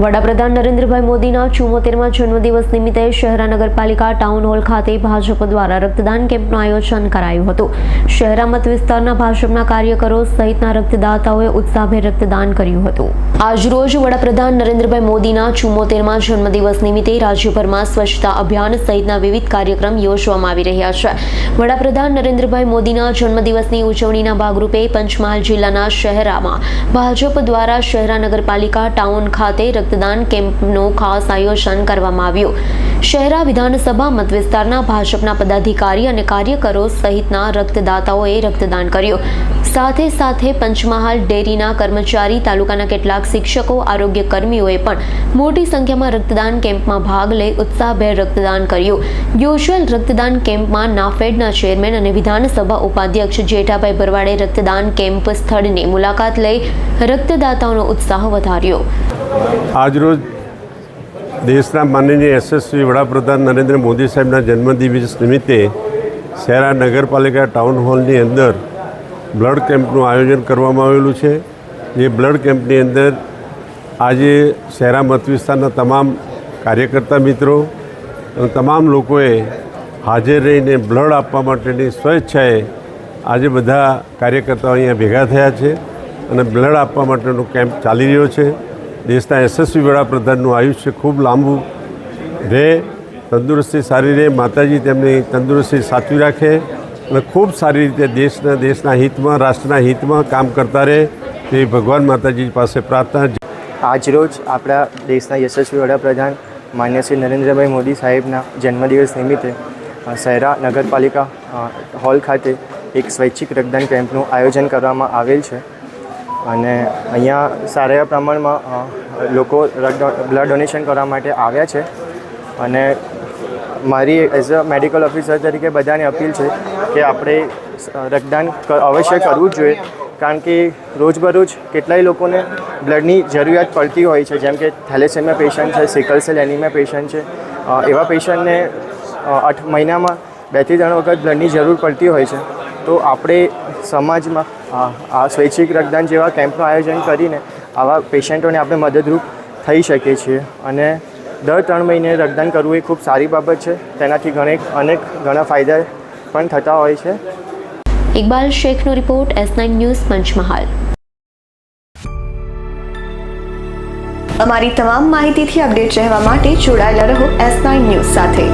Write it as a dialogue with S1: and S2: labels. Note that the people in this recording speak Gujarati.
S1: વડાપ્રધાન નરેન્દ્રભાઈ મોદીના ચુમ્મોતેરમાં જન્મદિવસ નિમિત્તે શહેરા નગરપાલિકા ટાઉન હોલ ખાતે ભાજપ દ્વારા રક્તદાન કેમ્પનું આયોજન કરાયું હતું. શહેરા મત વિસ્તારના ભાજપના કાર્યકરો સહિતના રક્તદાતાઓએ ઉત્સાહભેર રક્તદાન કર્યું હતું. આજરોજ વડાપ્રધાન નરેન્દ્રભાઈ મોદીના ચુમ્મોતેરમાં જન્મદિવસ નિમિત્તે રાજ્યભરમાં સ્વચ્છતા અભિયાન સહિતના વિવિધ કાર્યક્રમ યોજવામાં આવી રહ્યા છે. વડાપ્રધાન નરેન્દ્રભાઈ મોદીના જન્મદિવસની ઉજવણીના ભાગરૂપે પંચમહાલ જિલ્લાના શહેરામાં ભાજપ દ્વારા શહેરા નગરપાલિકા ટાઉન ખાતે રક્તદાન કેમ્પનું ખાસ આયોજન કરવામાં આવ્યું. શહેરા વિધાનસભા મતવિસ્તારના ભાજપના પદાધિકારી અને કાર્યકરો સહિતના રક્તદાતાઓએ રક્તદાન કર્યું. સાથે સાથે પંચમહાલ ડેરીના કર્મચારી તાલુકાના કેટલાક શિક્ષકો, આરોગ્ય કર્મીઓએ પણ મોટી સંખ્યામાં રક્તદાન કેમ્પમાં ભાગ લઈ ઉત્સાહભેર રક્તદાન કર્યું. યોજેલ રક્તદાન કેમ્પમાં નાફેડના ચેરમેન અને વિધાનસભા ઉપાધ્યક્ષ જેઠાભાઈ ભરવાડે રક્તદાન કેમ્પ સ્થળની મુલાકાત લઈ રક્તદાતાઓનો ઉત્સાહ વધાર્યો.
S2: આજરોજ દેશના માનનીય યશસ્વી વડાપ્રધાન નરેન્દ્ર મોદી સાહેબના જન્મદિવસ નિમિત્તે શહેરા નગરપાલિકા ટાઉન હોલની અંદર બ્લડ કેમ્પનું આયોજન કરવામાં આવેલું છે. જે બ્લડ કેમ્પની અંદર આજે શહેરા મત વિસ્તારના તમામ કાર્યકર્તા મિત્રો અને તમામ લોકોએ હાજર રહીને બ્લડ આપવા માટેની સ્વેચ્છાએ આજે બધા કાર્યકર્તાઓ અહીંયા ભેગા થયા છે અને બ્લડ આપવા માટેનો કેમ્પ ચાલી રહ્યો છે. દેશના યશસ્વી વડાપ્રધાનનું આયુષ્ય ખૂબ લાંબુ રહે. તંદુરસ્તી સારી રહે. માતાજી તેમની તંદુરસ્તી સાચવી રાખે અને ખૂબ સારી રીતે દેશના દેશના હિતમાં, રાષ્ટ્રના હિતમાં કામ કરતા રહે તે ભગવાન માતાજી પાસે પ્રાર્થના
S3: આજરોજ આપણા દેશના યશસ્વી વડાપ્રધાન માન્ય શ્રી નરેન્દ્રભાઈ મોદી સાહેબના જન્મદિવસ નિમિત્તે શહેરા નગરપાલિકા હોલ ખાતે એક સ્વૈચ્છિક રક્તદાન કેમ્પનું આયોજન કરવામાં આવેલ છે. અને અહીંયા સારા એવા પ્રમાણમાં લોકો બ્લડ ડોનેશન કરવા માટે આવ્યા છે. અને મારી એઝ અ મેડિકલ ઓફિસર તરીકે બધાને અપીલ છે કે આપણે રક્તદાન અવશ્ય કરવું જ જોઈએ. કારણ કે રોજબરોજ કેટલાય લોકોને બ્લડની જરૂરિયાત પડતી હોય છે. જેમ કે થેલેસેમિયા પેશન્ટ છે, સિકલ સેલ એનિમિયા પેશન્ટ છે. એવા પેશન્ટને આઠ મહિનામાં બેથી ત્રણ વખત બ્લડની જરૂર પડતી હોય છે. તો આપણે સમાજમાં આ સ્વૈચ્છિક રક્તદાન જેવા કેમ્પનું આયોજન કરીને આવા પેશન્ટોને આપણે મદદરૂપ થઈ શકીએ છીએ. અને દર ત્રણ મહિને રક્તદાન કરવું એ ખૂબ સારી બાબત છે. તેનાથી ઘણે અનેક ઘણા ફાયદા પણ થતા હોય છે.
S1: Iqbal શેખનો report S nine news Panchmahal.
S4: અમારી તમામ માહિતીથી અપડેટ રહેવા માટે જોડાયેલા રહો એસ નાઇન ન્યૂઝ સાથે.